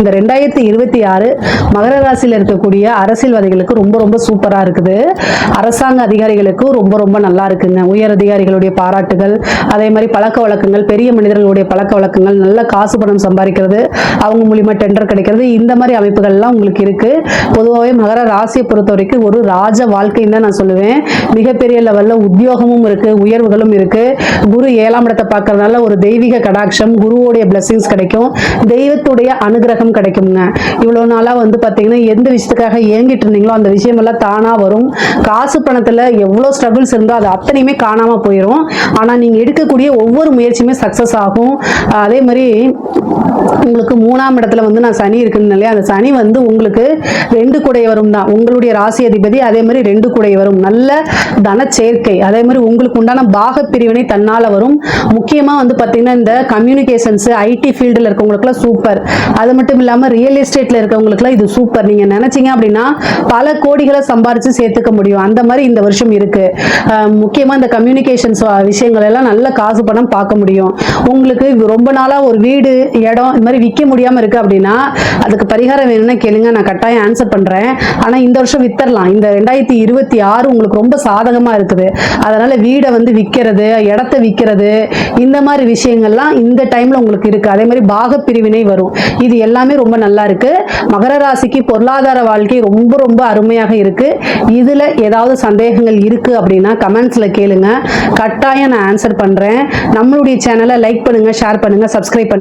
இந்த ரெண்டாயிரத்தி இருபத்தி ஆறு மகர ராசியில் இருக்கக்கூடிய அரசியல்வாதிகளுக்கு ரொம்ப ரொம்ப சூப்பரா இருக்குது. அரசாங்க அதிகாரிகளுக்கு ரொம்ப ரொம்ப நல்லா இருக்குங்க. உயர் அதிகாரிகளுடைய பாராட்டுகள் அதே மாதிரி பழக்க வழக்கங்கள் பெரிய மனிதர்களுடைய பழக்க வழக்கங்கள் நல்ல காசு பணம் சம்பாதிக்கிறது அவங்க மூலியமா டெண்டர் கிடைக்கிறது இந்த மாதிரி அமைப்புகள்லாம் உங்களுக்கு இருக்கு. பொதுவாகவே மகர ராசியை பொறுத்த வரைக்கும் ஒரு ராஜ வாழ்க்கைன்னு தான் நான் சொல்லுவேன். மிகப்பெரிய லெவல்ல உத்தியோகமும் இருக்கு உயர்வுகளும் இருக்கு. குரு ஏழாம் இடத்தை பார்க்கறதுனால ஒரு தெய்வீக கடாட்சம் குருவோடைய பிளஸ்ஸிங்ஸ் கிடைக்கும். தெய்வத்துடைய அனுகிரகம் கிடைக்குங்க இவ்வளவு நாளா வந்து பாத்தீங்கன்னா எந்த விஷயத்துக்காக ஏங்கிட்டு இருந்தீங்களோ அந்த விஷயமெல்லாம் தானா வரும். காசு பணத்துல எவ்வளவு ஸ்ட்ரகிள்ஸ் இருந்தோ அது அத்தனையுமே காணாம போயிடும் ஆனா நீங்க எடுக்கக்கூடிய ஒவ்வொரு முயற்சியுமே சக்சஸ் ஆகும். அதே மாதிரி உங்களுக்கு மூணாம் இடத்துல வந்து நான் சனி இருக்குன்னு இல்லையா? அந்த சனி வந்து உங்களுக்கு ரெண்டு குடையவரும் தான். உங்களுடைய ராசி அதிபதி அதே மாதிரி ரெண்டு குடை வரும் நல்ல தன சேர்க்கை. அதே மாதிரி உங்களுக்கு உண்டான பாக பிரிவினை தன்னால வரும். முக்கியமா வந்து பாத்தீங்கன்னா இந்த கம்யூனிகேஷன்ஸ் ஐடி ஃபீல்டில் இருக்கவங்களுக்குலாம் சூப்பர் அது மட்டும் இல்லாமல் ரியல் எஸ்டேட்ல இருக்கவங்களுக்குலாம் இது சூப்பர் நீங்க நினைச்சீங்க அப்படின்னா பல கோடிகளை சம்பாரிச்சு சேர்த்துக்க முடியும். அந்த மாதிரி இந்த வருஷம் இருக்கு. முக்கியமாக முக்கியமா இந்த கம்யூனிகேஷன்ஸ் விஷயங்கள் எல்லாம் நல்ல காசு பணம் பார்க்க முடியும். உங்களுக்கு ரொம்ப நாளா ஒரு வீடு இடம் மாதிரி விற்க முடியாம இருக்கு அப்படின்னா அதுக்கு பரிகாரம் வேணும்னா கேளுங்க நான் கட்டாயம் ஆன்சர் பண்றேன். ஆனா இந்த வருஷம் வித்தரலாம். இந்த ரெண்டாயிரத்தி இருபத்தி ஆறு உங்களுக்கு ரொம்ப சாதகமா இருக்குது. அதனால வீடை வந்து விற்கிறது இடத்த விற்கிறது இந்த மாதிரி விஷயங்கள்லாம் இந்த டைம்ல உங்களுக்கு இருக்கு. அதே மாதிரி பாக பிரிவினை வரும். இது எல்லாமே ரொம்ப நல்லா இருக்கு. மகர ராசிக்கு பொருளாதார வாழ்க்கை ரொம்ப ரொம்ப அருமையாக இருக்கு. இதுல ஏதாவது சந்தேகங்கள் இருக்கு அப்படின்னா கமெண்ட்ஸ்ல கேளுங்க. கட்டாயம் நான் ஆன்சர் பண்றேன். நம்மளுடைய சேனலை லைக் பண்ணுங்க ஷேர் பண்ணுங்க சப்ஸ்கிரைப் பண்ணுங்க.